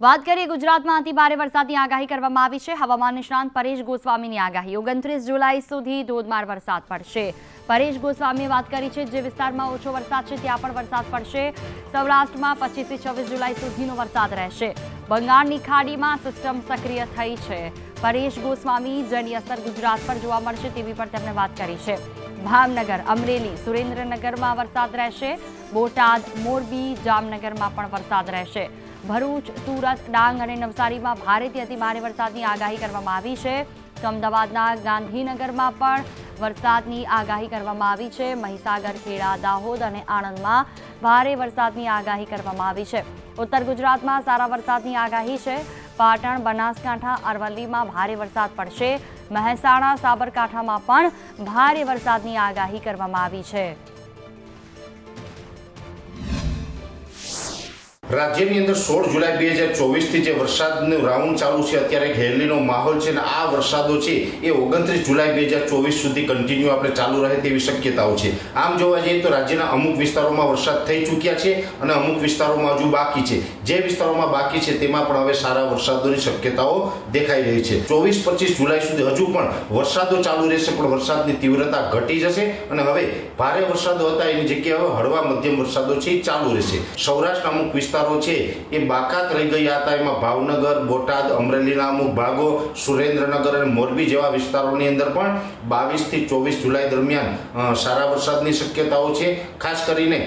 વાત કરીએ ગુજરાતમાં અતિ ભારે વરસાદની આગાહી કરવામાં આવી છે. હવામાન નિષ્ણાંત પરેશ ગોસ્વામીની આગાહી. ઓગણત્રીસ જુલાઈ સુધી ધોધમાર વરસાદ પડશે. પરેશ ગોસ્વામીએ વાત કરી છે જે વિસ્તારમાં ઓછો વરસાદ છે, ત્યાં પણ વરસાદ પડશે. સૌરાષ્ટ્રમાં પચીસથી છવ્વીસ જુલાઈ સુધીનો વરસાદ રહેશે. બંગાળની ખાડીમાં સિસ્ટમ સક્રિય થઈ છે. પરેશ ગોસ્વામી જેની અસર ગુજરાત પર જોવા મળશે તેવી પર તેમણે વાત કરી છે. ભાવનગર, અમરેલી, સુરેન્દ્રનગરમાં વરસાદ રહેશે. બોટાદ, મોરબી, જામનગરમાં પણ વરસાદ રહેશે. ભરૂચ, સુરત, ડાંગ અને નવસારીમાં ભારેથી અતિભારે વરસાદની આગાહી કરવામાં આવી છે. તો અમદાવાદના ગાંધીનગરમાં પણ વરસાદની આગાહી કરવામાં આવી છે. મહીસાગર, ખેડા, દાહોદ અને આણંદમાં ભારે વરસાદની આગાહી કરવામાં આવી છે. ઉત્તર ગુજરાતમાં સારા વરસાદની આગાહી છે. પાટણ, બનાસકાંઠા, અરવલ્લીમાં ભારે વરસાદ પડશે. મહેસાણા, સાબરકાંઠામાં પણ ભારે વરસાદની આગાહી કરવામાં આવી છે. રાજ્યની અંદર સોળ જુલાઈ બે હજાર ચોવીસથી જે વરસાદનું રાઉન્ડ ચાલુ છે, અત્યારે એક માહોલ છે અને આ વરસાદો છે એ ઓગણત્રીસ જુલાઈ બે હજાર ચોવીસ સુધી કન્ટિન્યુ આપણે ચાલુ રહે તેવી શક્યતાઓ છે. આમ જોવા જઈએ તો રાજ્યના અમુક વિસ્તારોમાં વરસાદ થઈ ચૂક્યા છે અને અમુક વિસ્તારોમાં હજુ બાકી છે. જે વિસ્તારોમાં બાકી છે તેમાં પણ હવે સારા વરસાદોની શક્યતાઓ દેખાઈ રહી છે. ચોવીસ પચીસ જુલાઈ સુધી હજુ પણ વરસાદો ચાલુ રહેશે, પણ વરસાદની તીવ્રતા ઘટી જશે અને હવે ભારે વરસાદો હતા, એની જગ્યાએ હળવા મધ્યમ વરસાદો છે એ ચાલુ રહેશે. સૌરાષ્ટ્રના અમુક વિસ્તારો છે, એ બાકાત રહી ગયા હતા. એમાં ભાવનગર, બોટાદ, અમરેલીના અમુક ભાગો, સુરેન્દ્રનગર અને મોરબી જેવા વિસ્તારોની અંદર પણ બાવીસથી ચોવીસ જુલાઈ દરમિયાન સારા વરસાદની શક્યતાઓ છે. ખાસ કરીને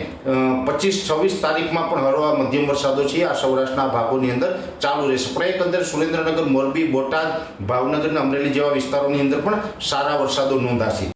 પચીસ, છવ્વીસ તારીખમાં પણ હળવા મધ્યમ વરસાદો છે. આ સૌરાષ્ટ્રના ભાગોની અંદર ચાલુ રહેશે. પણ એકંદર સુરેન્દ્રનગર, મોરબી, બોટાદ, ભાવનગર અને અમરેલી જેવા વિસ્તારોની અંદર પણ સારા વરસાદો નોંધાશે.